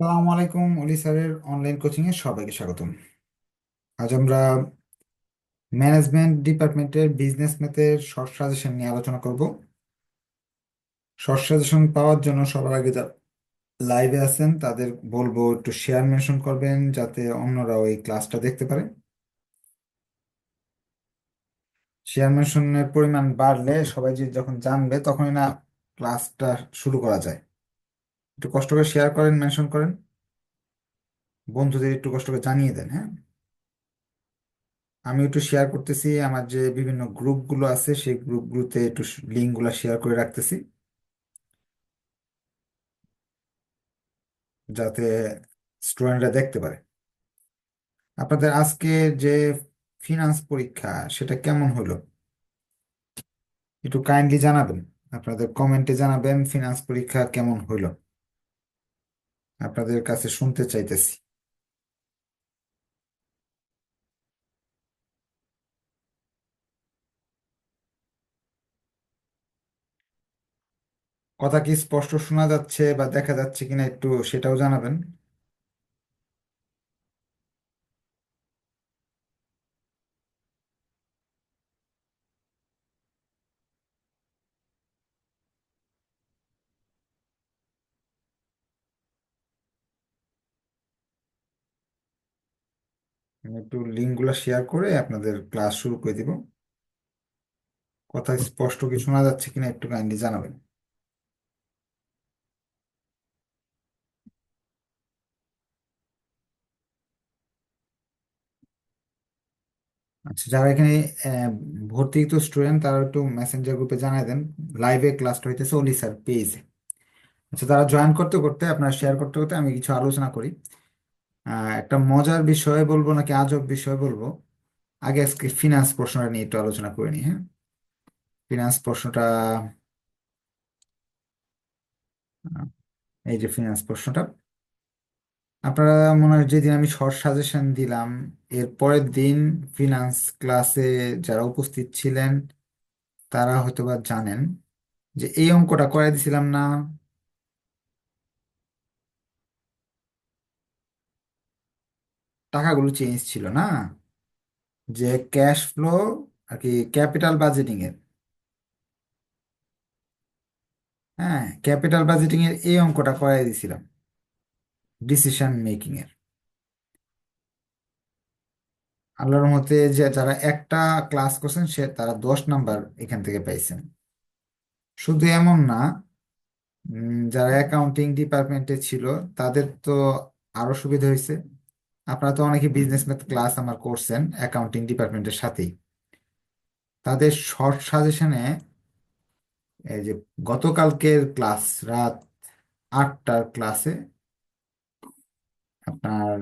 আসসালামু আলাইকুম অলি স্যারের অনলাইন কোচিং এ সবাইকে স্বাগতম। আজ আমরা ম্যানেজমেন্ট ডিপার্টমেন্টের বিজনেস ম্যাথের শর্ট সাজেশন নিয়ে আলোচনা করব। শর্ট সাজেশন পাওয়ার জন্য সবার আগে যা লাইভে আছেন, তাদের বলব একটু শেয়ার মেনশন করবেন, যাতে অন্যরাও এই ক্লাসটা দেখতে পারে। শেয়ার মেনশনের পরিমাণ বাড়লে সবাই যখন জানবে, তখনই না ক্লাসটা শুরু করা যায়। একটু কষ্ট করে শেয়ার করেন মেনশন করেন। বন্ধুদের একটু কষ্ট করে জানিয়ে দেন হ্যাঁ? আমি একটু শেয়ার করতেছি, আমার যে বিভিন্ন গ্রুপগুলো আছে, সেই গ্রুপগুলোতে একটু লিঙ্কগুলো শেয়ার করে রাখতেছি। যাতে স্টুডেন্টরা দেখতে পারে। আপনাদের আজকে যে ফিনান্স পরীক্ষা, সেটা কেমন হলো? একটু কাইন্ডলি জানাবেন, আপনাদের কমেন্টে জানাবেন ফিনান্স পরীক্ষা কেমন হলো? আপনাদের কাছে শুনতে চাইতেছি। কথা কি স্পষ্ট শোনা যাচ্ছে বা দেখা যাচ্ছে কিনা একটু সেটাও জানাবেন আমি একটু শেয়ার করে আপনাদের ক্লাস শুরু করে দিব। কথা স্পষ্ট কি শোনা যাচ্ছে কিনা একটু কাইন্ডলি জানাবেন। আচ্ছা যারা এখানে ভর্তিযুক্ত স্টুডেন্ট তারা একটু মেসেঞ্জার গ্রুপে জানাই দেন। লাইভে ক্লাসটা হইতেছে ওলি স্যার পেজে আচ্ছা তারা জয়েন করতে করতে, আপনারা শেয়ার করতে করতে আমি কিছু আলোচনা করি। একটা মজার বিষয় বলব নাকি আজব বিষয় বলব? আগে আজকে ফিনান্স প্রশ্নটা নিয়ে একটু আলোচনা করে নিই হ্যাঁ? ফিনান্স প্রশ্নটা এই যে ফিনান্স প্রশ্নটা। আপনারা মনে হয় যেদিন আমি শর্ট সাজেশন দিলাম, এর পরের দিন ফিনান্স ক্লাসে যারা উপস্থিত ছিলেন, তারা হয়তোবা জানেন যে এই অঙ্কটা করে দিছিলাম না টাকাগুলো চেঞ্জ ছিল না? যে ক্যাশ ফ্লো আর কি ক্যাপিটাল বাজেটিং এর। হ্যাঁ ক্যাপিটাল বাজেটিং এর এই অঙ্কটা করাই দিছিলাম। ডিসিশন মেকিং এর। আল্লাহর মতে যে যারা একটা ক্লাস করছেন, সে তারা দশ নাম্বার এখান থেকে পাইছেন। শুধু এমন না যারা অ্যাকাউন্টিং ডিপার্টমেন্টে ছিল, তাদের তো আরও সুবিধা হয়েছে আপনারা তো অনেকে বিজনেস ম্যাথ ক্লাস আমার করছেন অ্যাকাউন্টিং ডিপার্টমেন্টের সাথেই। তাদের শর্ট সাজেশনে এই যে গতকালকের ক্লাস রাত আটটার ক্লাসে আপনার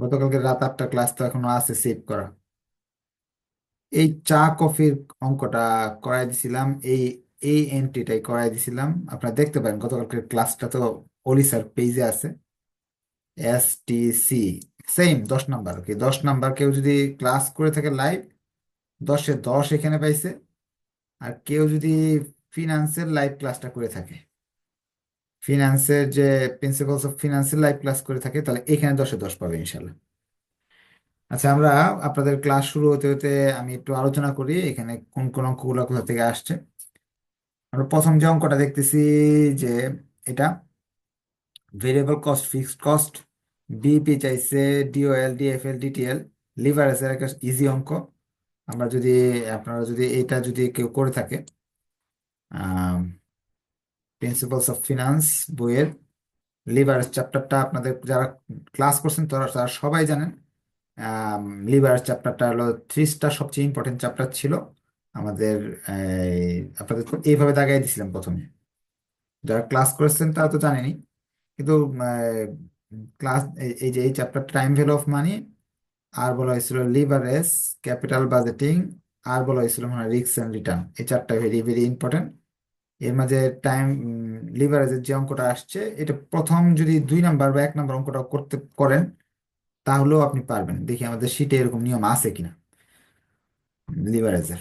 গতকালকে রাত আটটা ক্লাস তো এখনও আছে সেভ করা। এই চা, কফির অঙ্কটা করাই দিছিলাম। এই এই এন্ট্রিটাই করাই দিছিলাম। আপনারা দেখতে পারেন গতকালকের ক্লাসটা তো অলি স্যার পেজে আছে। এস টি সি সেম দশ নাম্বার কি দশ নাম্বার কেউ যদি ক্লাস করে থাকে লাইভ দশে দশ এখানে পাইছে। আর কেউ যদি ফিনান্সের লাইভ ক্লাসটা করে থাকে ফিনান্সের যে প্রিন্সিপালস অফ ফিনান্সের লাইভ ক্লাস করে থাকে, তাহলে এখানে দশে দশ পাবে ইনশাল্লাহ আচ্ছা আমরা আপনাদের ক্লাস শুরু হতে হতে আমি একটু আলোচনা করি, এখানে কোন কোন অঙ্কগুলো কোথা থেকে আসছে। আমরা প্রথম যে অঙ্কটা দেখতেছি যে এটা variable cost fixed cost BP চাইছে ডিওএল ডিএফএল ডিটিএল লিভারেজের একটা ইজি অঙ্ক। আমরা যদি, আপনারা যদি এটা যদি কেউ করে থাকে প্রিন্সিপালস অফ ফিনান্স বইয়ের লিভারেজ চ্যাপ্টারটা আপনাদের যারা ক্লাস করছেন তারা তারা সবাই জানেন লিভারেজ চ্যাপ্টারটা হলো থ্রি স্টার সবচেয়ে ইম্পর্টেন্ট চ্যাপ্টার ছিল। আমাদের আপনাদের এইভাবে দাগাই দিছিলাম প্রথমে। যারা ক্লাস করেছেন তারা তো জানেনি, কিন্তু ক্লাস এই যে এই chapter time value of money আর বলা হয়েছিল লিভারেজ ক্যাপিটাল বাজেটিং আর বলা হয়েছিল মানে রিস্ক অ্যান্ড রিটার্ন এই চারটা ভেরি ভেরি ইম্পর্টেন্ট এর মাঝে টাইম লিভারেজের যে অঙ্কটা আসছে, এটা প্রথম যদি দুই নাম্বার বা এক নাম্বার অঙ্কটা করতে, করেন, তাহলেও আপনি পারবেন। দেখি আমাদের শিটে এরকম নিয়ম আছে কিনা। লিভারেজের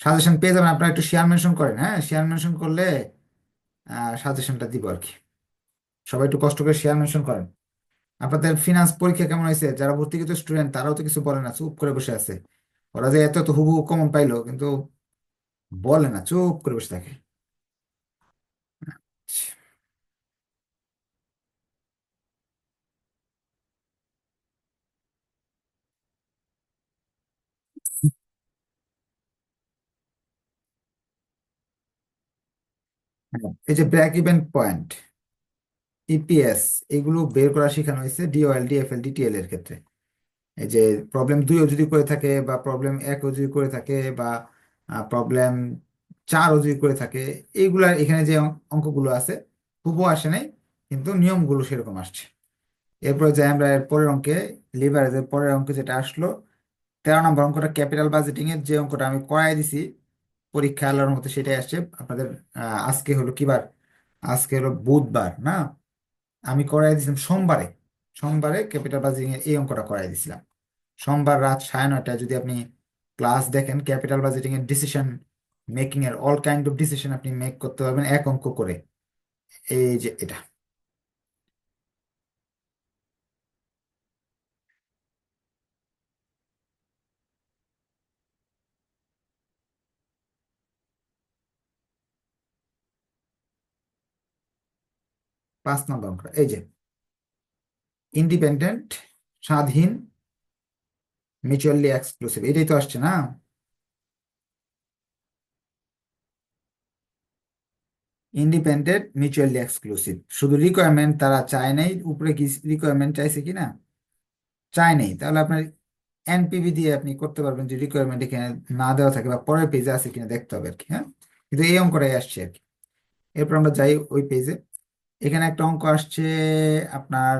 সাজেশন পেয়ে যাবেন, আপনারা একটু শেয়ার মেনশন করেন হ্যাঁ? শেয়ার মেনশন করলে সাজেশনটা দিব আর কি সবাই একটু কষ্ট করে শেয়ার মেনশন করেন। আপনাদের ফিনান্স পরীক্ষা কেমন হয়েছে? যারা ভর্তিকৃত স্টুডেন্ট তারাও তো কিছু বলে না, চুপ করে বসে আছে। ওরা যে এত এত হুবহু কমন পাইলো, কিন্তু বলে না, চুপ করে বসে থাকে হ্যাঁ, এই যে ব্রেক ইভেন পয়েন্ট ইপিএস এগুলো বের করা শেখানো হয়েছে ডিওএল ডিএফএল ডিটিএল এর ক্ষেত্রে। এই যে প্রবলেম দুইও যদি করে থাকে বা প্রবলেম একও যদি করে থাকে বা প্রবলেম চারও যদি করে থাকে এইগুলা এখানে যে অঙ্কগুলো আছে, হুবহু আসে নাই, কিন্তু নিয়মগুলো সেরকম আসছে। এরপরে যে আমরা এর পরের অঙ্কে লিভারেজের পরের অঙ্কে যেটা আসলো, তেরো নম্বর অঙ্কটা ক্যাপিটাল বাজেটিং এর যে অঙ্কটা আমি করাই দিছি পরীক্ষা আল্লাহর মতো সেটাই আসছে। আপনাদের আজকে হলো কি বার? আজকে হলো বুধবার, না? আমি করাই দিয়েছিলাম সোমবারে। সোমবারে ক্যাপিটাল বাজেটিং এর এই অঙ্কটা করাই দিয়েছিলাম সোমবার রাত সাড়ে নয়টায় যদি আপনি ক্লাস দেখেন, ক্যাপিটাল বাজেটিং এর ডিসিশন মেকিং এর অল কাইন্ড অফ ডিসিশন আপনি মেক করতে পারবেন এক অঙ্ক করে। এই যে এটা। পাঁচ নম্বর অঙ্ক। এই যে ইন্ডিপেন্ডেন্ট স্বাধীন মিউচুয়ালি এক্সক্লুসিভ এটাই তো আসছে না? ইন্ডিপেন্ডেন্ট মিউচুয়ালি এক্সক্লুসিভ শুধু রিকোয়ারমেন্ট তারা চায় নাই, উপরে কি রিকোয়ারমেন্ট চাইছে কি না চায় নাই। তাহলে আপনার এনপিভি দিয়ে আপনি করতে পারবেন যে রিকোয়ারমেন্ট এখানে না দেওয়া থাকে বা পরের পেজে আছে কিনা দেখতে হবে আর কি হ্যাঁ? কিন্তু এই অঙ্কটাই আসছে আর কি। এরপর আমরা যাই ওই পেজে এখানে একটা অঙ্ক আসছে আপনার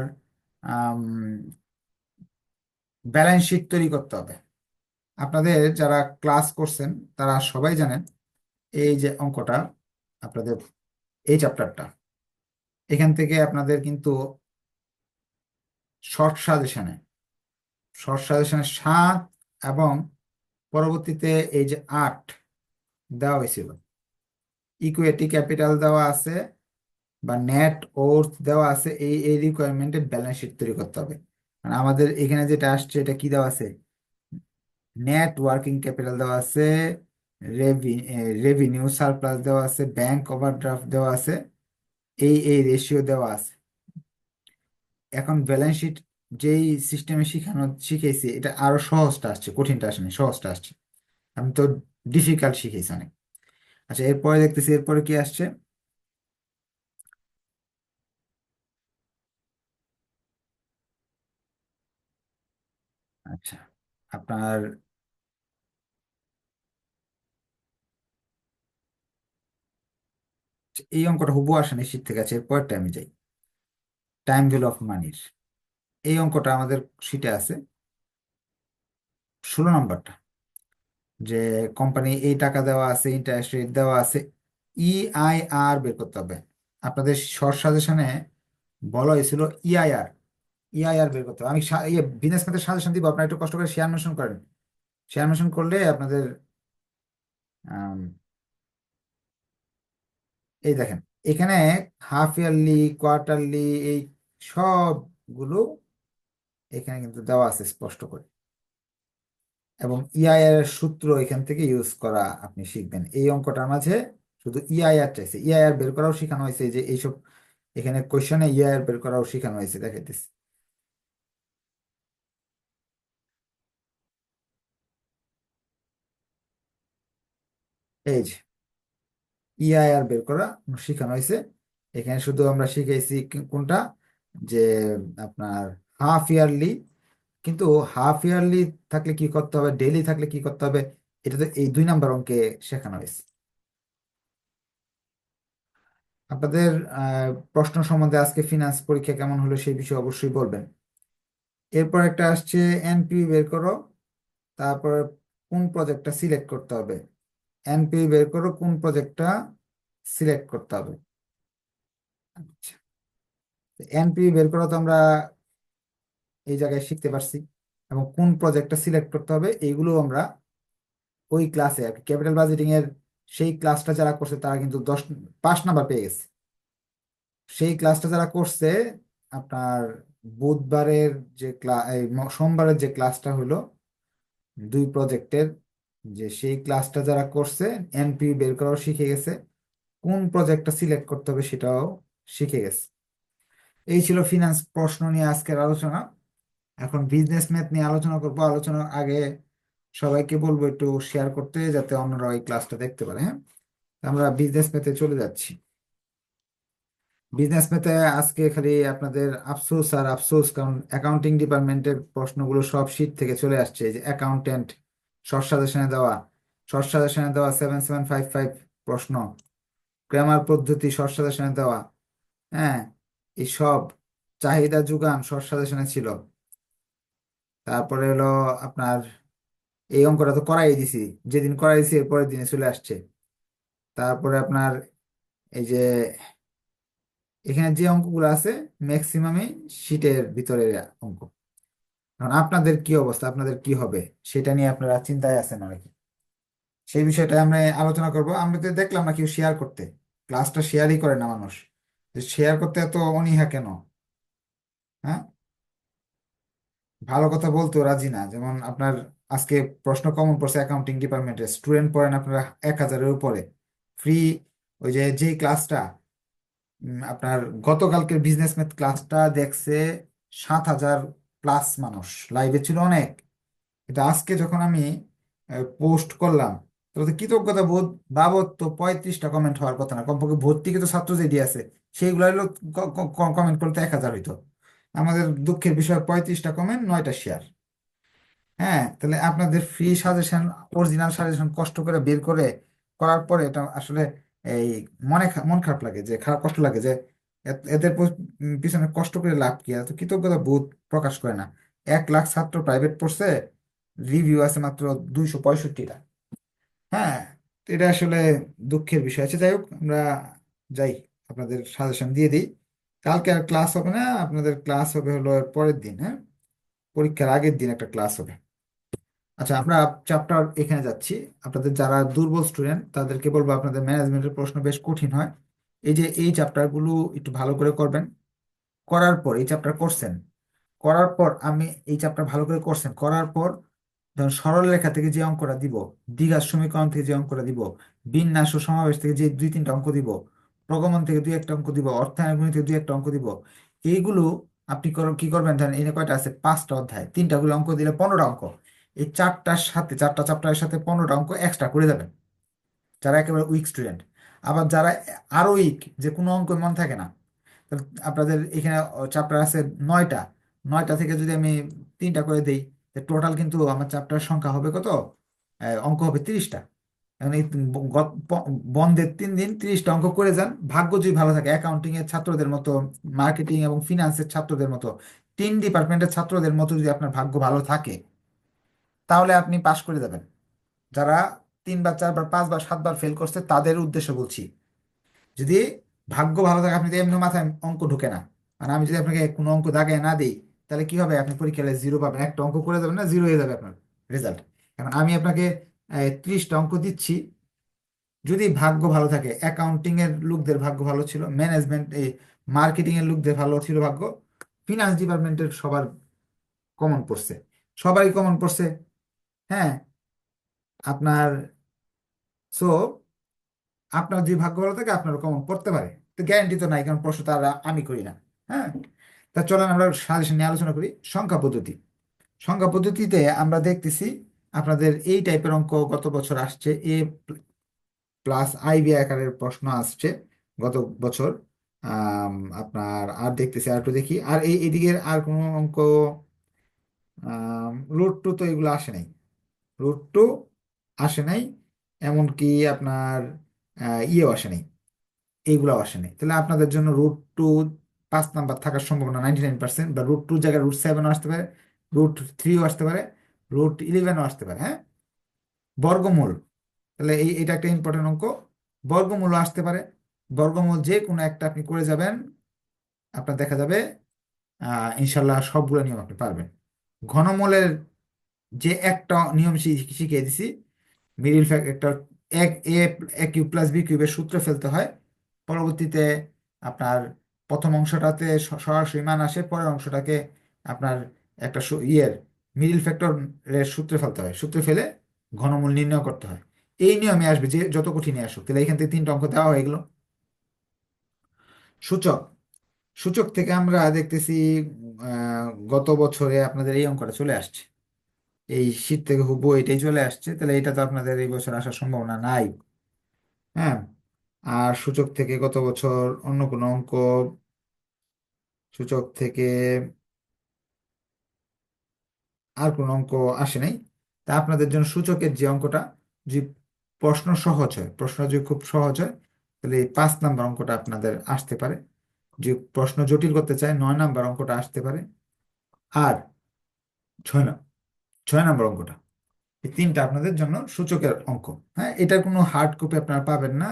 ব্যালেন্স শিট তৈরি করতে হবে। আপনাদের যারা ক্লাস করছেন, তারা সবাই জানেন এই যে অঙ্কটা, আপনাদের এই চ্যাপ্টারটা এখান থেকে আপনাদের কিন্তু শর্ট সাজেশনে শর্ট সাজেশনে সাত এবং পরবর্তীতে এই যে আট দেওয়া হয়েছিল। ইকুইটি ক্যাপিটাল দেওয়া আছে বা নেট ওর্থ দেওয়া আছে, এই এই রিকোয়ারমেন্টে ব্যালেন্স শিট তৈরি করতে হবে। মানে আমাদের এখানে যেটা আসছে, এটা কি দেওয়া আছে? নেট ওয়ার্কিং ক্যাপিটাল দেওয়া আছে রেভিনিউ সারপ্লাস দেওয়া আছে ব্যাংক ওভারড্রাফট দেওয়া আছে, এই এই রেশিও দেওয়া আছে। এখন ব্যালেন্স শিট যেই সিস্টেমে শিখানো, শিখেছি, এটা আরও সহজটা আসছে, কঠিনটা আসেনি সহজটা আসছে। আমি তো ডিফিকাল্ট শিখেছি অনেক। আচ্ছা এরপরে দেখতেছি, এরপরে কি আসছে? আচ্ছা আপনার এই অঙ্কটা হুবহু আসেনি শীত থেকে আছে এরপরটা আমি যাই। টাইম ভ্যালু অফ মানির এই অঙ্কটা আমাদের শিটে আছে। ষোলো নম্বরটা, যে কোম্পানি এই টাকা দেওয়া আছে ইন্টারেস্ট রেট দেওয়া আছে ইআইআর বের করতে হবে। আপনাদের শর্ট সাজেশনে বলা হয়েছিল ইআইআর ইআইআর বের করতে হবে। আমি ইয়ে বিজনেস ম্যাথের সাজেশন দিব। আপনারা একটু কষ্ট করে শেয়ার মেনশন করেন। শেয়ার মেনশন করলে আপনাদের এই দেখেন, এখানে হাফ ইয়ারলি কোয়ার্টারলি এই সবগুলো এখানে কিন্তু দেওয়া আছে স্পষ্ট করে। এবং ইআইআর এর সূত্র এখান থেকে ইউজ করা আপনি শিখবেন। এই অঙ্কটার মাঝে শুধু ইআইআর চাইছে। ইআইআর বের করাও শেখানো হয়েছে। যে এইসব এখানে কোশ্চেনে ইআইআর বের করাও শেখানো হয়েছে। দেখাইতেছি। এই যে ইআইআর বের করা শেখানো হয়েছে। এখানে শুধু আমরা শিখাইছি কি- কোনটা? যে আপনার হাফ ইয়ারলি কিন্তু হাফ ইয়ারলি থাকলে কি করতে হবে? ডেইলি থাকলে কি করতে হবে? এটা তো এই দুই নাম্বার অঙ্কে শেখানো হয়েছে। আপনাদের প্রশ্ন সম্বন্ধে আজকে ফিনান্স পরীক্ষা কেমন হলো সেই বিষয়ে অবশ্যই বলবেন। এরপর একটা আসছে এনপি বের করো। তারপরে কোন প্রজেক্টটা সিলেক্ট করতে হবে? এনপি বের করো কোন প্রজেক্টটা সিলেক্ট করতে হবে। আচ্ছা। এনপি বের করো তো আমরা এই জায়গায় শিখতে পারছি এবং কোন প্রজেক্টটা সিলেক্ট করতে হবে এইগুলো আমরা ওই ক্লাসে আর ক্যাপিটাল বাজেটিং এর সেই ক্লাসটা যারা করছে তারা কিন্তু দশ, পাঁচ নাম্বার পেয়ে গেছে। সেই ক্লাসটা যারা করছে আপনার বুধবারের যে ক্লাস সোমবারের যে ক্লাসটা হলো দুই প্রজেক্টের যে সেই ক্লাসটা যারা করছে এনপি বের করাও শিখে গেছে। কোন প্রজেক্টটা সিলেক্ট করতে হবে সেটাও শিখে গেছে। এই ছিল ফিনান্স প্রশ্ন নিয়ে আজকের আলোচনা। এখন বিজনেস ম্যাথ নিয়ে আলোচনা করব। আলোচনার আগে সবাইকে বলব একটু শেয়ার করতে, যাতে অন্যরা ওই ক্লাসটা দেখতে পারে হ্যাঁ? আমরা বিজনেস ম্যাথে চলে যাচ্ছি। বিজনেস ম্যাথে আজকে খালি আপনাদের আফসোস আর আফসোস, কারণ অ্যাকাউন্টিং ডিপার্টমেন্টের প্রশ্নগুলো সব শীট থেকে চলে আসছে। যে অ্যাকাউন্টেন্ট শর্ট সাজেশনে দেওয়া শর্ট সাজেশনে দেওয়া সেভেন সেভেন ফাইভ ফাইভ প্রশ্ন গ্রামার পদ্ধতি শর্ট সাজেশনে দেওয়া হ্যাঁ এই সব চাহিদা যোগান শর্ট সাজেশনে ছিল। তারপরে হলো আপনার এই অঙ্কটা তো করাই দিছি, যেদিন করাই দিছি এর পরের দিনে চলে আসছে। তারপরে আপনার এই যে এখানে যে অঙ্কগুলো আছে ম্যাক্সিমামই শীটের ভিতরের অঙ্ক। এখন আপনাদের কি অবস্থা? আপনাদের কি হবে? সেটা নিয়ে আপনারা চিন্তায় আছেন অনেকে। সেই বিষয়টা আমরা আলোচনা করব। আমরা তো দেখলাম না কেউ শেয়ার করতে। ক্লাসটা শেয়ারই করে না মানুষ। শেয়ার করতে এত অনীহা কেন? হ্যাঁ? ভালো কথা বলতো রাজি না। যেমন আপনার আজকে প্রশ্ন কমন পড়ছে অ্যাকাউন্টিং ডিপার্টমেন্টের স্টুডেন্ট পড়েন আপনারা এক হাজারের উপরে। ফ্রি ওই যে যে ক্লাসটা আপনার গতকালকের বিজনেস ম্যাথ ক্লাসটা দেখছে সাত হাজার প্লাস মানুষ লাইভে ছিল অনেক। কিন্তু আজকে যখন আমি পোস্ট করলাম, তাহলে কৃতজ্ঞতা বোধ, বাবদ তো পঁয়ত্রিশটা কমেন্ট হওয়ার কথা না। কমপক্ষে ভর্তিকৃত ছাত্র যে দিয়ে আছে, সেইগুলো হলো কমেন্ট করতে এক হাজার হইতো। আমাদের দুঃখের বিষয়, পঁয়ত্রিশটা কমেন্ট নয়টা শেয়ার হ্যাঁ তাহলে আপনাদের ফ্রি সাজেশন অরিজিনাল সাজেশন কষ্ট করে বের করে করার পরে এটা আসলে, এই মনে মন খারাপ লাগে যে, খারাপ কষ্ট লাগে যে এদের পিছনে কষ্ট করে লাভ কি? এত কৃতজ্ঞতা বোধ প্রকাশ করে না। এক লাখ ছাত্র প্রাইভেট পড়ছে রিভিউ আছে মাত্র দুইশো পঁয়ষট্টিটা। হ্যাঁ এটা আসলে দুঃখের বিষয় আছে। যাই হোক, আমরা যাই, আপনাদের সাজেশন দিয়ে দিই। কালকে আর ক্লাস হবে না, আপনাদের ক্লাস হবে হলো পরের দিন হ্যাঁ? পরীক্ষার আগের দিন একটা ক্লাস হবে। আচ্ছা আমরা চ্যাপ্টার এখানে যাচ্ছি। আপনাদের যারা দুর্বল স্টুডেন্ট তাদেরকে বলব আপনাদের ম্যানেজমেন্টের প্রশ্ন বেশ কঠিন হয়। এই যে এই চ্যাপ্টারগুলো একটু ভালো করে করবেন। করার পর এই চ্যাপ্টার করছেন। করার পর আমি এই চ্যাপ্টার ভালো করে করছেন। করার পর ধরুন সরল রেখা থেকে যে অঙ্কটা দিব, দ্বিঘাত সমীকরণ থেকে যে অঙ্কটা দিব, বিন্যাস ও সমাবেশ থেকে যে দুই তিনটা অঙ্ক দিব, প্রগমন থেকে দুই একটা অঙ্ক দিব, অর্থায়ন গণিত থেকে দুই একটা অঙ্ক দিব, এইগুলো আপনি কি করবেন? ধরেন এখানে কয়টা আছে? পাঁচটা অধ্যায়। তিনটা গুলো অঙ্ক দিলে পনেরোটা অঙ্ক। এই চারটার সাথে, চারটা চ্যাপ্টারের সাথে পনেরোটা অঙ্ক এক্সট্রা করে যাবেন যারা একেবারে উইক স্টুডেন্ট আবার যারা আরও উইক যে কোনো অঙ্ক মনে থাকে না আপনাদের এখানে চ্যাপ্টার আছে নয়টা। নয়টা থেকে যদি আমি তিনটা করে দিই টোটাল কিন্তু আমার চ্যাপ্টার সংখ্যা হবে কত? অঙ্ক হবে তিরিশটা। এখন এই বন্ধের তিন দিন তিরিশটা অঙ্ক করে যান। ভাগ্য যদি ভালো থাকে অ্যাকাউন্টিং এর ছাত্রদের মতো মার্কেটিং এবং ফিনান্সের ছাত্রদের মতো, তিন ডিপার্টমেন্টের ছাত্রদের মতো যদি আপনার ভাগ্য ভালো থাকে, তাহলে আপনি পাশ করে যাবেন। যারা তিনবার, চারবার, পাঁচবার, সাতবার ফেল করছে, তাদের উদ্দেশ্য বলছি, যদি ভাগ্য ভালো থাকে, আপনি এমনি মাথায় অঙ্ক ঢুকে না। মানে আমি যদি আপনাকে কোনো অঙ্ক দাগায় না দিই, তাহলে কি হবে? আপনি পরীক্ষায় জিরো পাবেন। একটা অঙ্ক করে যাবেন না জিরো হয়ে যাবে আপনার রেজাল্ট কারণ আমি আপনাকে ত্রিশটা অঙ্ক দিচ্ছি। যদি ভাগ্য ভালো থাকে অ্যাকাউন্টিং এর লোকদের ভাগ্য ভালো ছিল ম্যানেজমেন্ট এই মার্কেটিং এর লোকদের ভালো ছিল ভাগ্য ফিনান্স ডিপার্টমেন্টের সবার কমন পড়ছে। সবারই কমন পড়ছে। হ্যাঁ আপনার সো আপনার যদি ভাগ্য ভালো থাকে, আপনার কমন পড়তে পারে। তো গ্যারান্টি তো নাই, কারণ প্রশ্ন তারা আমি করি না হ্যাঁ? তা চলেন আমরা সাজেশন নিয়ে আলোচনা করি, সংখ্যা পদ্ধতি। সংখ্যা পদ্ধতিতে আমরা দেখতেছি, আপনাদের এই টাইপের অঙ্ক গত বছর আসছে এ প্লাস আইবি আকারের প্রশ্ন আসছে গত বছর। আপনার আর দেখতেছি, আর একটু দেখি। আর এই এদিকের আর কোনো অঙ্ক রুট টু তো এগুলো আসে নাই। রুট টু আসে নাই। এমনকি আপনার ইয়েও আসে নাই। এইগুলো আসে নাই। তাহলে আপনাদের জন্য রুট টু পাঁচ নাম্বার থাকার সম্ভাবনা নাইনটি নাইন পার্সেন্ট বা রুট টু জায়গায় রুট সেভেনও আসতে পারে রুট থ্রিও আসতে পারে রুট ইলেভেনও আসতে পারে হ্যাঁ? বর্গমূল, তাহলে এই, এটা একটা ইম্পর্টেন্ট অঙ্ক। বর্গমূলও আসতে পারে। বর্গমূল যে কোনো একটা আপনি করে যাবেন, আপনার দেখা যাবে ইনশাল্লাহ সবগুলো নিয়ম আপনি পারবেন। ঘনমূলের যে একটা নিয়ম শিখিয়ে দিছি মিডিল ফ্যাক্টর এক, A A cube plus B কিউবের সূত্র ফেলতে হয়। পরবর্তীতে আপনার প্রথম অংশটাতে সরাসরি মান আসে, পরের অংশটাকে আপনার একটা ইয়ের মিডিল ফ্যাক্টরের সূত্রে ফেলতে হয়। সূত্রে ফেলে ঘনমূল নির্ণয় করতে হয়। এই নিয়মে আসবে যে যত কঠিনই আসুক, তাহলে এখান থেকে তিনটা অঙ্ক দেওয়া হয়ে গেল। সূচক। সূচক থেকে আমরা দেখতেছি গত বছরে আপনাদের এই অঙ্কটা চলে আসছে। এই শীত থেকে হুবহু এটাই চলে আসছে, তাহলে এটা তো আপনাদের এই বছর আসার সম্ভাবনা নাই। হ্যাঁ? আর সূচক থেকে গত বছর অন্য কোনো অঙ্ক, সূচক থেকে আর কোনো অঙ্ক আসে নাই। তা আপনাদের জন্য সূচকের যে অঙ্কটা যে প্রশ্ন সহজ হয়, প্রশ্ন যদি খুব সহজ হয়, তাহলে এই পাঁচ নাম্বার অঙ্কটা আপনাদের আসতে পারে। যে প্রশ্ন জটিল করতে চায়, নয় নাম্বার অঙ্কটা আসতে পারে। আর ছয় না ছয় নম্বর অঙ্কটা। এই তিনটা আপনাদের জন্য সূচকের অঙ্ক। হ্যাঁ এটার কোনো হার্ড কপি আপনারা পাবেন না।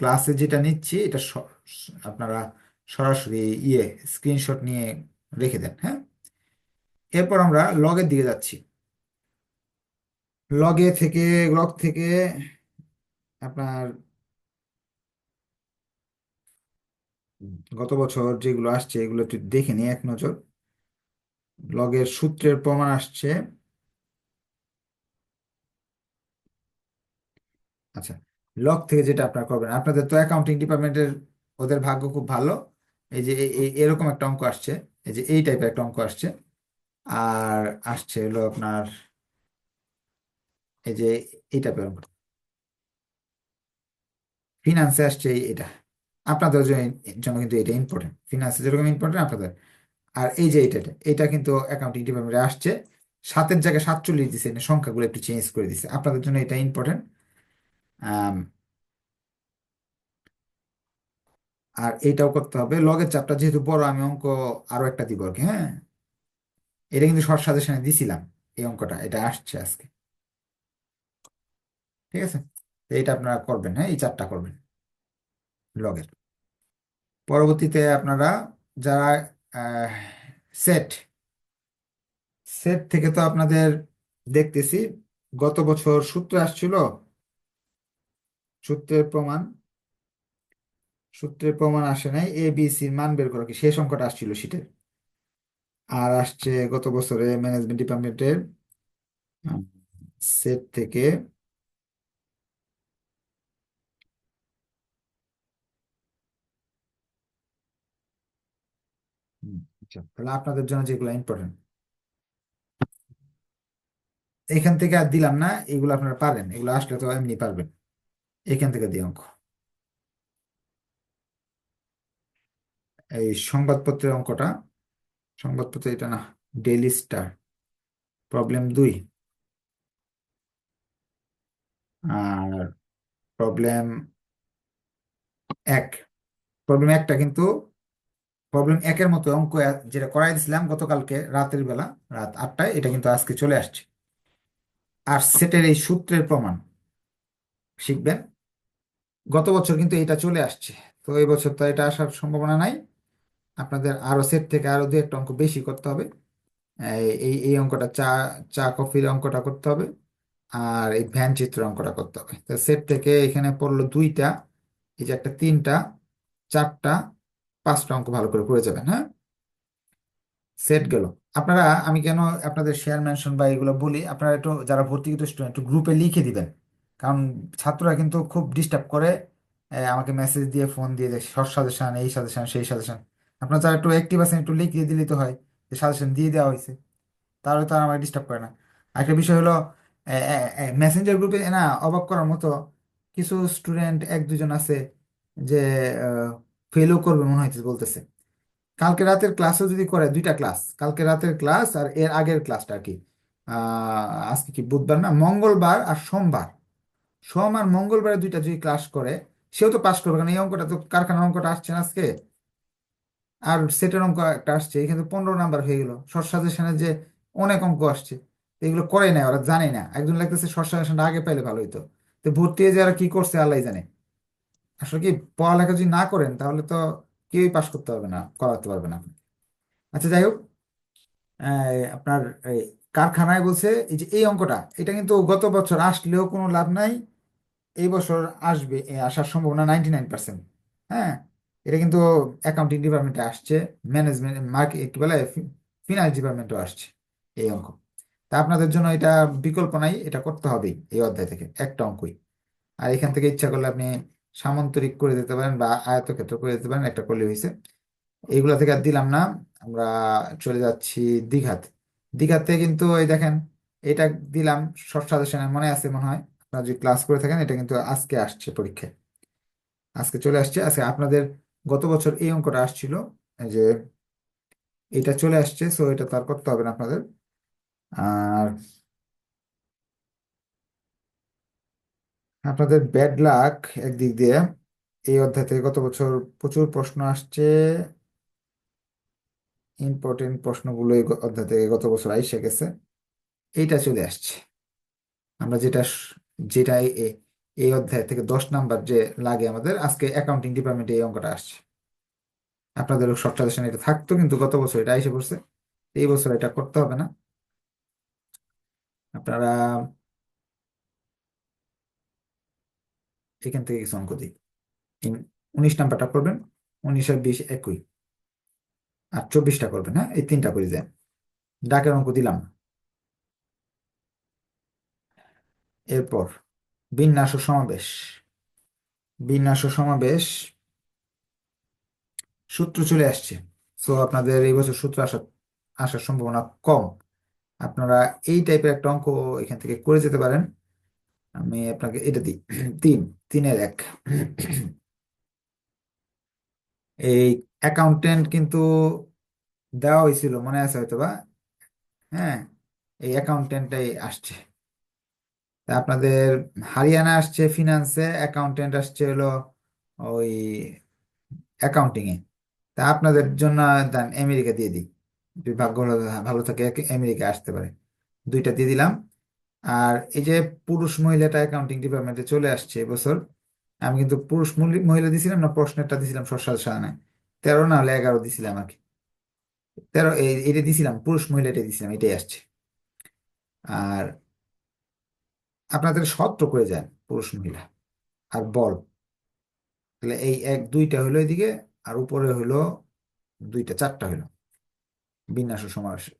ক্লাসে যেটা নিচ্ছি, এটা আপনারা সরাসরি ইয়ে স্ক্রিনশট নিয়ে রেখে দেন হ্যাঁ? এরপর আমরা লগের দিকে যাচ্ছি। লগে থেকে লগ থেকে আপনার গত বছর যেগুলো আসছে, এগুলো একটু দেখে নিই এক নজর। লগের সূত্রের প্রমাণ আসছে। আচ্ছা লক থেকে যেটা আপনারা করবেন, আপনাদের তো অ্যাকাউন্টিং ডিপার্টমেন্টের ওদের ভাগ্য খুব ভালো। এই যে এরকম একটা অঙ্ক আসছে, এই যে এই টাইপের একটা অঙ্ক আসছে। আর আসছে হলো আপনার, এই যে এই টাইপের অঙ্ক। ফিনান্সে আসছে এটা। আপনাদের জন্য কিন্তু এটা ইম্পর্টেন্ট ফিনান্সে যেরকম ইম্পর্টেন্ট আপনাদের। আর এই যে এটা এটা কিন্তু অ্যাকাউন্টিং ডিপার্টমেন্টে আসছে। সাতের জায়গায় সাতচল্লিশ দিছে সংখ্যাগুলো একটু চেঞ্জ করে দিছে। আপনাদের জন্য এটা ইম্পর্টেন্ট আর এইটাও করতে হবে। লগের চাপটা যেহেতু বড়, আমি অঙ্ক আরও একটা দিব আর কি হ্যাঁ? এটা কিন্তু শর্ট সাজেশনে দিছিলাম, এই অঙ্কটা। এটা আসছে আজকে। ঠিক আছে? এটা আপনারা করবেন হ্যাঁ? এই চারটা করবেন লগের পরবর্তীতে আপনারা যারা সেট সেট থেকে তো আপনাদের দেখতেছি, গত বছর সূত্র আসছিল সূত্রের প্রমাণ সূত্রের প্রমাণ আসে নাই। এ বি সির মান বের করা কি? শেষ অঙ্কটা আসছিল শীটের আর আসছে গত বছরে ম্যানেজমেন্ট ডিপার্টমেন্টের সেট থেকে আচ্ছা তাহলে আপনাদের জন্য যেগুলো ইম্পর্টেন্ট এখান থেকে আর দিলাম না, এগুলো আপনারা পারেন, এগুলো আসলে তো এমনি পারবেন। এখান থেকে দিই অঙ্ক। এই সংবাদপত্রের অঙ্কটা, সংবাদপত্র এটা না ডেইলি স্টার প্রবলেম দুই। আর প্রবলেম এক। প্রবলেম একটা কিন্তু প্রবলেম একের মতো অঙ্ক যেটা করাই দিছিলাম গতকালকে রাতের বেলা, রাত আটটায়, এটা কিন্তু আজকে চলে আসছে। আর সেটের এই সূত্রের প্রমাণ, শিখবেন। গত বছর কিন্তু এটা চলে আসছে। তো এই বছর তো এটা আসার সম্ভাবনা নাই। আপনাদের আরও সেট থেকে আরও দু একটা অঙ্ক বেশি করতে হবে। এই এই অঙ্কটা চা চা কফির অঙ্কটা করতে হবে আর এই ভ্যান চিত্র অঙ্কটা করতে হবে। তো সেট থেকে এখানে পড়ল দুইটা, এই যে একটা তিনটা, চারটা, পাঁচটা অঙ্ক ভালো করে করে যাবেন হ্যাঁ? সেট গেল। আপনারা, আমি কেন আপনাদের শেয়ার মেনশন বা এগুলো বলি, আপনারা একটু যারা ভর্তিকৃত স্টুডেন্ট একটু গ্রুপে লিখে দিবেন। কারণ ছাত্ররা কিন্তু খুব ডিস্টার্ব করে আমাকে মেসেজ দিয়ে ফোন দিয়ে যে সব সাজেশন এই সাজেশন সেই সাজেশন আপনার যারা একটু অ্যাক্টিভ আছেন একটু লিখিয়ে দিলে তো হয় যে সাজেশন দিয়ে দেওয়া হয়েছে তাহলে তো আর আমাকে ডিস্টার্ব করে না। একটা বিষয় হলো মেসেঞ্জার গ্রুপে না অবাক করার মতো কিছু স্টুডেন্ট এক দুজন আছে যে ফেলও করবে মনে হইতেছে বলতেছে। কালকে রাতের ক্লাসও যদি করে দুইটা ক্লাস কালকে রাতের ক্লাস আর এর আগের ক্লাসটা আর কি। আহ, আজকে কি বুধবার না? মঙ্গলবার আর সোমবার। সোম আর মঙ্গলবারে দুইটা যদি ক্লাস করে, সেও তো পাস করবে, কারণ এই অঙ্কটা তো কারখানার অঙ্কটা আসছে না আজকে। আর সেটের অঙ্ক একটা আসছে, এখানে তো পনেরো নাম্বার হয়ে গেল। শর্ট সাজেশনের যে অনেক অঙ্ক আসছে, এগুলো করে নাই, ওরা জানে না। একজন লাগতেছে শর্ট সাজেশনটা আগে পাইলে ভালো হইতো। তো ভর্তি হয়ে যারা কি করছে আল্লাহ জানে। আসলে কি পড়ালেখা যদি না করেন, তাহলে তো কেউই পাস করতে পারবে না, করাতে পারবে না। আচ্ছা যাই হোক। আপনার কারখানায় বলছে, এই যে এই অঙ্কটা, এটা কিন্তু গত বছর আসলেও কোনো লাভ নাই। এই বছর আসবে আসার সম্ভাবনা নাইনটি নাইন পার্সেন্ট হ্যাঁ এটা কিন্তু অ্যাকাউন্টিং ডিপার্টমেন্টে আসছে ম্যানেজমেন্ট মার্কেট কি বলে ফিনান্স ডিপার্টমেন্টও আসছে এই অঙ্ক। তা আপনাদের জন্য এটা বিকল্প নাই, এটা করতে হবেই এই অধ্যায় থেকে, একটা অঙ্কই। আর এখান থেকে ইচ্ছা করলে আপনি সামান্তরিক করে দিতে পারেন বা আয়তক্ষেত্র করে দিতে পারেন, একটা করলে হয়েছে। এইগুলা থেকে আর দিলাম না, আমরা চলে যাচ্ছি দীঘাত। দীঘাতে কিন্তু এই দেখেন, এটা দিলাম শর্ট সাজেশনে মনে আছে মনে হয়। আপনারা যদি ক্লাস করে থাকেন, এটা কিন্তু আজকে আসছে পরীক্ষায়। আজকে চলে আসছে, আজকে আপনাদের গত বছর এই অঙ্কটা আসছিল যে এটা চলে আসছে সো এটা তার করতে হবে না আপনাদের। আর আপনাদের ব্যাড লাক একদিক দিয়ে, এই অধ্যায় থেকে গত বছর প্রচুর প্রশ্ন আসছে। ইম্পর্টেন্ট প্রশ্নগুলো এই অধ্যায় থেকে গত বছর আইসে গেছে। এইটা চলে আসছে। আমরা যেটা যেটা এই অধ্যায় থেকে দশ নাম্বার যে লাগে আমাদের, আজকে অ্যাকাউন্টিং ডিপার্টমেন্টে এই অঙ্কটা আসছে। আপনাদের শর্ট সাজেশন এটা থাকতো, কিন্তু গত বছর এটা এসে পড়ছে। এই বছর এটা করতে হবে না। আপনারা এখান থেকে কিছু অঙ্ক দিই। উনিশ নাম্বারটা করবেন উনিশ আর বিশ একই। আর চব্বিশটা করবেন হ্যাঁ? এই তিনটা করে দেন। ডাকের অঙ্ক দিলাম। এরপর বিন্যাস ও সমাবেশ। বিন্যাস ও সমাবেশ সূত্র চলে আসছে। সো আপনাদের এই বছর সূত্র আসার আসার সম্ভাবনা কম। আপনারা এই টাইপের একটা অঙ্ক এখান থেকে করে যেতে পারেন। আমি আপনাকে এটা দিই। তিন, তিনের এক। এই অ্যাকাউন্টেন্ট কিন্তু দেওয়া হয়েছিল, মনে আছে হয়তো বা হ্যাঁ এই অ্যাকাউন্টেন্টটাই আসছে। আপনাদের হারিয়ানা আসছে ফিনান্সে অ্যাকাউন্টেন্ট আসছে হলো ওই অ্যাকাউন্টিং এ। তা আপনাদের জন্য দেন আমেরিকা দিয়ে দিই। যদি ভাগ্য ভালো থাকে আমেরিকা আসতে পারে। দুইটা দিয়ে দিলাম। আর এই যে পুরুষ মহিলাটা অ্যাকাউন্টিং ডিপার্টমেন্টে চলে আসছে এবছর, আমি কিন্তু পুরুষ মহিলা দিছিলাম না, প্রশ্নেরটা দিছিলাম সরসাদ সাহানে তেরো না হলে এগারো দিছিলাম আর কি। তেরো এটা দিছিলাম, পুরুষ মহিলাটা দিছিলাম, এটাই আসছে। আর আপনাদের সত্র করে যান, পুরুষ মহিলা। আর বল। তাহলে এই এক, দুইটা হলো এদিকে, আর উপরে হলো দুইটা, চারটা হলো বিন্যাস সমাবেশ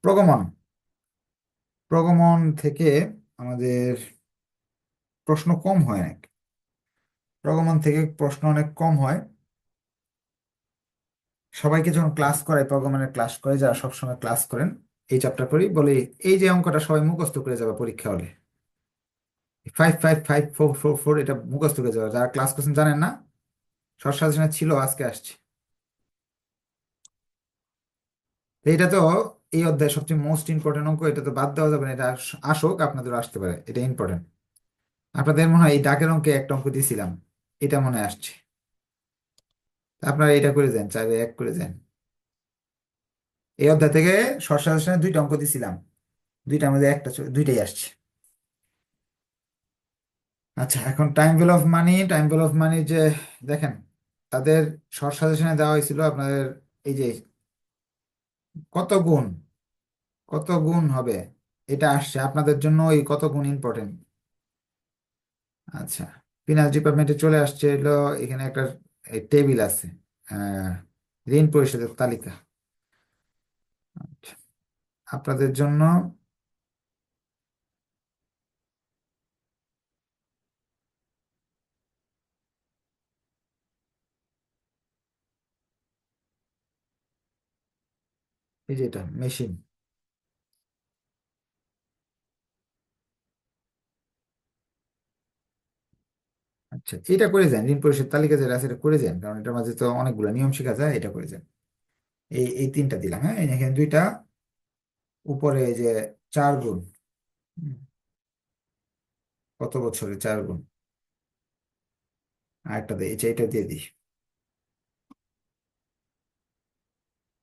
প্রগমন। প্রগমন থেকে আমাদের প্রশ্ন কম হয় অনেক। প্রগমন থেকে প্রশ্ন অনেক কম হয়। সবাইকে যখন ক্লাস করাই, প্রগমনের ক্লাস করে, যারা সবসময় ক্লাস করেন এই চ্যাপ্টার করি বলে, এই যে অঙ্কটা সবাই মুখস্থ করে যাবে পরীক্ষা হলে। Five five five four four four এটা মুখস্থ করে যাবে। যারা ক্লাস করছেন জানেন না শর্ট সাজেশনে ছিল, আজকে আসছে। এটা তো এই অধ্যায় সবচেয়ে মোস্ট ইম্পর্টেন্ট অঙ্ক, এটা তো বাদ দেওয়া যাবে না, এটা আস- আসুক আপনাদের আসতে পারে, এটা ইম্পর্টেন্ট আপনাদের মনে হয় এই ডাকের অঙ্কে একটা অঙ্ক দিয়েছিলাম, এটা মনে আসছে। আপনারা এটা করে দেন, চাইলে এক করে দেন। এই অধ্যায় থেকে শর্ট সাজেশনে দুইটা অঙ্ক দিয়েছিলাম দুইটার মধ্যে একটা দুইটাই আসছে। আচ্ছা এখন time value of money time value of money যে দেখেন, তাদের শর্ট সাজেশনে দেওয়া হয়েছিল আপনাদের এই যে কত গুণ কত গুণ হবে, এটা আসছে। আপনাদের জন্য ওই কত গুণ ইম্পর্টেন্ট আচ্ছা ফিনান্স ডিপার্টমেন্টে চলে আসছে, এলো, এখানে একটা টেবিল আছে ঋণ পরিশোধের তালিকা। আপনাদের জন্য। এই যে এটা, মেশিন। আচ্ছা এটা করে যান ঋণ পরিশোধ তালিকা যেটা আছে এটা করে যান কারণ এটার মাঝে তো অনেকগুলো নিয়ম শেখা যায়, এটা করে যান এই এই তিনটা দিলাম হ্যাঁ এখানে দুইটা। উপরে এই যে চার গুণ। কত বছরে? চার গুণ। আরেকটা দিই এটা দিয়ে দিই।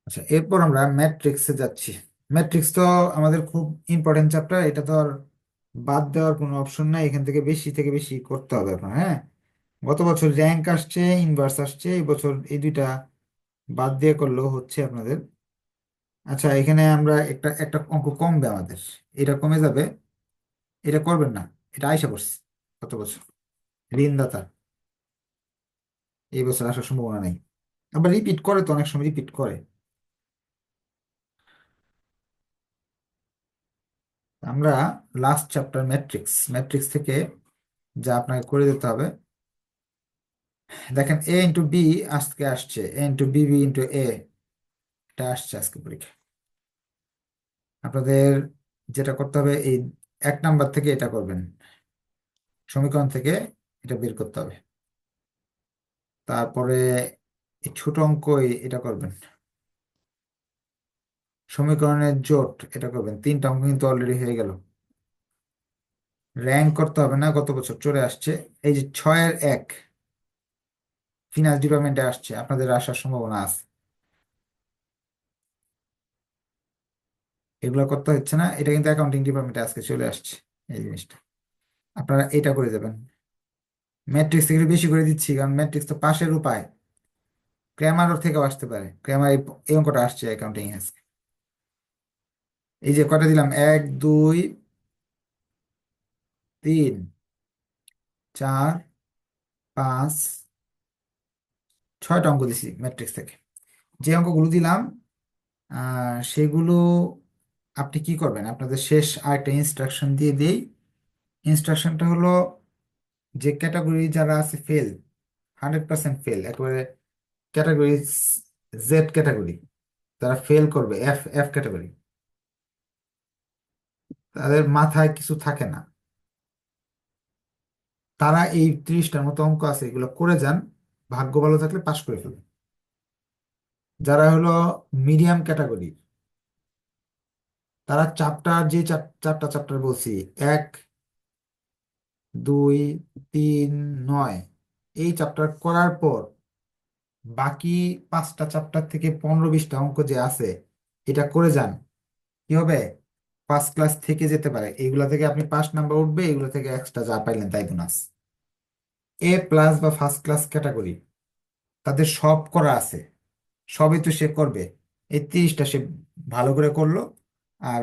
আচ্ছা এরপর আমরা ম্যাট্রিক্সে যাচ্ছি। ম্যাট্রিক্স তো আমাদের খুব ইম্পর্টেন্ট চ্যাপ্টার এটা তো আর বাদ দেওয়ার কোনো অপশন নাই। এখান থেকে বেশি থেকে বেশি করতে হবে আপনার হ্যাঁ? গত বছর র্যাঙ্ক আসছে ইনভার্স আসছে এই বছর এই দুইটা বাদ দিয়ে করলেও হচ্ছে আপনাদের আচ্ছা এখানে আমরা একটা একটা অঙ্ক কমবে আমাদের। এটা কমে যাবে, এটা করবেন না, এটা আয়সা পড়ছে কত বছর? ঋণদাতা। এই বছর আসার সম্ভাবনা নেই। আবার রিপিট করে তো, অনেক সময় রিপিট করে। আমরা লাস্ট চ্যাপ্টার ম্যাট্রিক্স ম্যাট্রিক্স থেকে যা আপনাকে করে দিতে হবে। দেখেন এ ইন্টু বি আজকে আসছে A into B B into A এটা আসছে আজকে পরীক্ষা। আপনাদের যেটা করতে হবে, এই এক নাম্বার থেকে এটা করবেন। সমীকরণ থেকে এটা বের করতে হবে। তারপরে ছোট অঙ্ক এটা করবেন। সমীকরণের জোট এটা করবেন। তিনটা অঙ্ক কিন্তু অলরেডি হয়ে গেল। র্যাঙ্ক করতে হবে না, গত বছর চলে আসছে। এই যে ছয়ের এক ফিনান্স ডিপার্টমেন্টে আসছে। আপনাদের আসার সম্ভাবনা আছে। এগুলো করতে হচ্ছে না। এটা কিন্তু অ্যাকাউন্টিং ডিপার্টমেন্টে আজকে চলে আসছে এই জিনিসটা। আপনারা এটা করে দেবেন। ম্যাট্রিক্স থেকে বেশি করে দিচ্ছি, কারণ ম্যাট্রিক্স তো পাশের উপায়। গ্রামার থেকেও আসতে পারে। গ্রামার এই অঙ্কটা আসছে অ্যাকাউন্টিং আজকে। এই যে কটা দিলাম? এক, দুই, তিন, চার, পাঁচ, ছয়টা অঙ্ক দিছি ম্যাট্রিক্স থেকে। যে অঙ্কগুলো দিলাম সেগুলো আপনি কি করবেন? আপনাদের শেষ আরেকটা ইনস্ট্রাকশন দিয়ে দিই। ইনস্ট্রাকশনটা হলো যে ক্যাটাগরি যারা আছে ফেল হান্ড্রেড পার্সেন্ট ফেল একেবারে ক্যাটাগরি জেড ক্যাটাগরি তারা ফেল করবে এফ এফ ক্যাটাগরি তাদের মাথায় কিছু থাকে না। তারা এই ত্রিশটার মতো অঙ্ক আছে, এগুলো করে যান, ভাগ্য ভালো থাকলে পাশ করে ফেলবে যারা হলো মিডিয়াম ক্যাটাগরি তারা চ্যাপ্টার যে চার- চারটা চ্যাপ্টার বলছি, এক, দুই, তিন, নয়, এই চ্যাপ্টার করার পর বাকি পাঁচটা চ্যাপ্টার থেকে পনেরো বিশটা অঙ্ক যে আছে, এটা করে যান। কি হবে? ফার্স্ট ক্লাস থেকে যেতে পারে। এইগুলা থেকে আপনি পাঁচ নাম্বার উঠবে এগুলো থেকে এক্সট্রা যা পাইলেন তাই বোনাস এ প্লাস বা ফার্স্ট ক্লাস ক্যাটাগরি তাদের সব করা আছে। সবই তো সে করবে। এই তিরিশটা সে ভালো করে করল। আর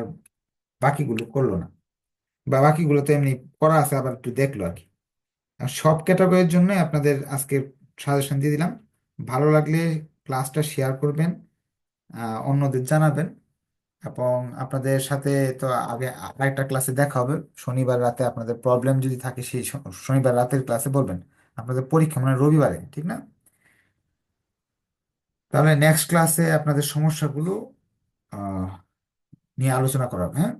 বাকিগুলো করল না। বা বাকিগুলো তো এমনি করা আছে, আবার একটু দেখল আর কি। সব ক্যাটাগরির জন্য আপনাদের আজকে সাজেশন দিয়ে দিলাম। ভালো লাগলে ক্লাসটা শেয়ার করবেন অন্যদের জানাবেন। এবং আপনাদের সাথে তো আগে আরেকটা ক্লাসে দেখা হবে। শনিবার রাতে আপনাদের প্রবলেম যদি থাকে, সেই শনিবার রাতের ক্লাসে বলবেন। আপনাদের পরীক্ষা মানে রবিবারে, ঠিক না? তাহলে নেক্সট ক্লাসে আপনাদের সমস্যাগুলো নিয়ে আলোচনা করা হ্যাঁ?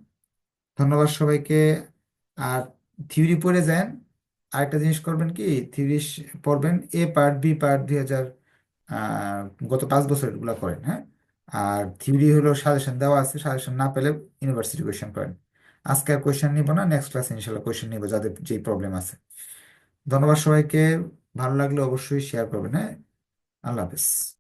ধন্যবাদ সবাইকে। আর থিওরি পড়ে যান। আরেকটা জিনিস করবেন কি? থিওরি পড়বেন এ পার্ট বি পার্ট দুই হাজার গত পাঁচ বছরেরগুলা করেন হ্যাঁ? আর থিওরি হলো সাজেশন দেওয়া আছে সাজেশন না পেলে ইউনিভার্সিটি কোয়েশন করেন। আজকে আর কোয়েশ্চেন নিব না নেক্সট ক্লাসে ইনশাল্লাহ কোয়েশ্চেন নিব, যাদের যেই প্রবলেম আছে। ধন্যবাদ সবাইকে। ভালো লাগলে অবশ্যই শেয়ার করবেন হ্যাঁ? আল্লাহ হাফেজ।